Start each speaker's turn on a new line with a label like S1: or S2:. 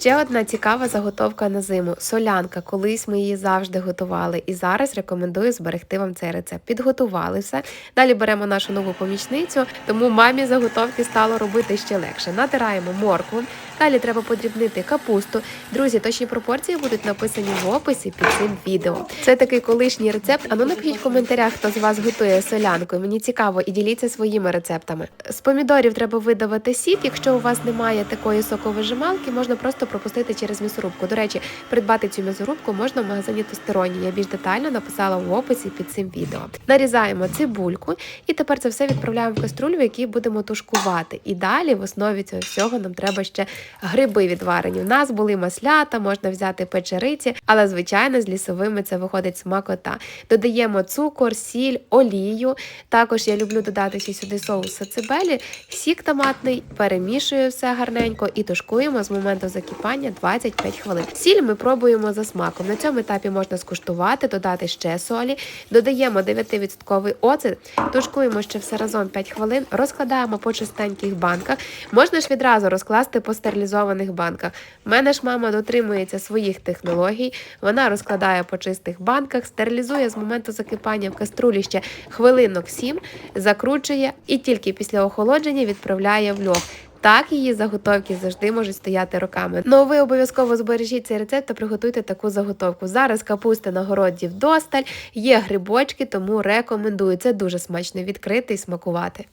S1: Ще одна цікава заготовка на зиму солянка. Колись ми її завжди готували, і зараз рекомендую зберегти вам цей рецепт. Підготували все. Далі беремо нашу нову помічницю, тому мамі заготовки стало робити ще легше. Натираємо моркву. Далі треба подрібнити капусту. Друзі, точні пропорції будуть написані в описі під цим відео. Це такий колишній рецепт. Ану напишіть в коментарях, хто з вас готує солянку. Мені цікаво і діліться своїми рецептами. З помідорів треба видавати сік. Якщо у вас немає такої соковижималки, можна просто пропустити через м'ясорубку. До речі, придбати цю м'ясорубку можна в магазині Тостероні. Я більш детально написала в описі під цим відео. Нарізаємо цибульку, і тепер це все відправляємо в каструлю, в якій будемо тушкувати. І далі в основі цього всього нам треба ще гриби відварені. У нас були маслята, можна взяти печериці, але звичайно з лісовими це виходить смакота. Додаємо цукор, сіль, олію. Також я люблю додати сюди соус сацибелі, сік томатний, перемішую все гарненько і тушкуємо з моменту закипання 25 хвилин. Сіль ми пробуємо за смаком. На цьому етапі можна скуштувати, додати ще солі, додаємо 9% оцет, тушкуємо ще все разом 5 хвилин, розкладаємо по чистеньких банках. Можна ж відразу розкласти по стерилізованих банках. Мене ж мама дотримується своїх технологій. Вона розкладає по чистих банках, стерилізує з моменту закипання в каструлі ще хвилинок 7, закручує і тільки після охолодження відправляє в льох. Так її заготовки завжди можуть стояти роками. Ну ви обов'язково збережіть цей рецепт та приготуйте таку заготовку. Зараз капусти на городі вдосталь, є грибочки, тому рекомендую. Це дуже смачно відкрити і смакувати.